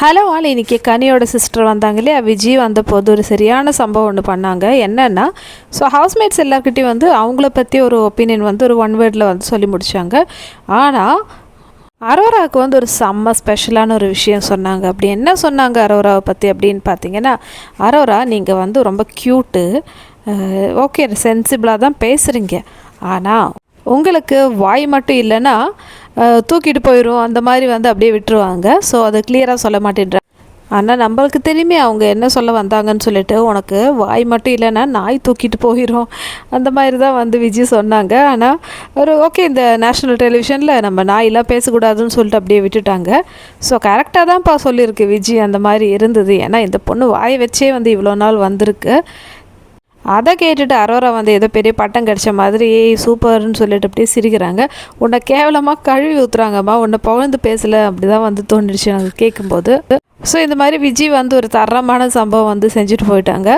Hello ஆள் இன்றைக்கி கனியோட sister வந்தாங்க இல்லையா விஜய் வந்தபோது ஒரு சரியான சம்பவம் ஒன்று பண்ணாங்க. என்னென்னா ஸோ ஹவுஸ்மேட்ஸ் எல்லாருக்கிட்டையும் வந்து அவங்கள பற்றி ஒரு ஒப்பீனியன் வந்து ஒரு ஒன் வேர்டில் வந்து சொல்லி முடித்தாங்க ஆனால் அரோராவுக்கு வந்து ஒரு செம்ம ஸ்பெஷலான ஒரு விஷயம் சொன்னாங்க. அப்படி என்ன சொன்னாங்க அரோராவை பற்றி அப்படின்னு பார்த்தீங்கன்னா அரோரா நீங்கள் வந்து ரொம்ப க்யூட்டு ஓகே சென்சிபிளாக தான் பேசுகிறீங்க ஆனால் உங்களுக்கு வாய் மட்டும் இல்லைன்னா தூக்கிட்டு போயிடும் அந்த மாதிரி வந்து அப்படியே விட்டுருவாங்க. ஸோ அதை கிளியராக சொல்ல மாட்டேன்ற. ஆனால் நம்மளுக்கு தெரியுமே அவங்க என்ன சொல்ல வந்தாங்கன்னு சொல்லிட்டு உனக்கு வாய் மட்டும் இல்லைன்னா நாய் தூக்கிட்டு போயிடும் அந்த மாதிரி தான் வந்து விஜய் சொன்னாங்க. ஆனால் ஒரு ஓகே இந்த நேஷ்னல் டெலிவிஷனில் நம்ம நாயெல்லாம் பேசக்கூடாதுன்னு சொல்லிட்டு அப்படியே விட்டுட்டாங்க. ஸோ கரெக்டாக தான்ப்பா சொல்லியிருக்கு விஜய் அந்த மாதிரி இருந்தது. ஏன்னா இந்த பொண்ணு வாயை வச்சே வந்து இவ்வளோ நாள் வந்திருக்கு. அதை கேட்டுட்டு அரோரா வந்து ஏதோ பெரிய பட்டம் கிடைச்ச மாதிரி சூப்பர்னு சொல்லிட்டு அப்படியே சிரிக்கிறாங்க. உன்னை கேவலமாக கழுவி ஊத்துறாங்கம்மா உன்னை பகிர்ந்து பேசலை அப்படி தான் வந்து தோணிடுச்சு எனக்கு கேட்கும்போது ஸோ இந்த மாதிரி விஜய் வந்து ஒரு தரமான சம்பவம் வந்து செஞ்சுட்டு போயிட்டாங்க.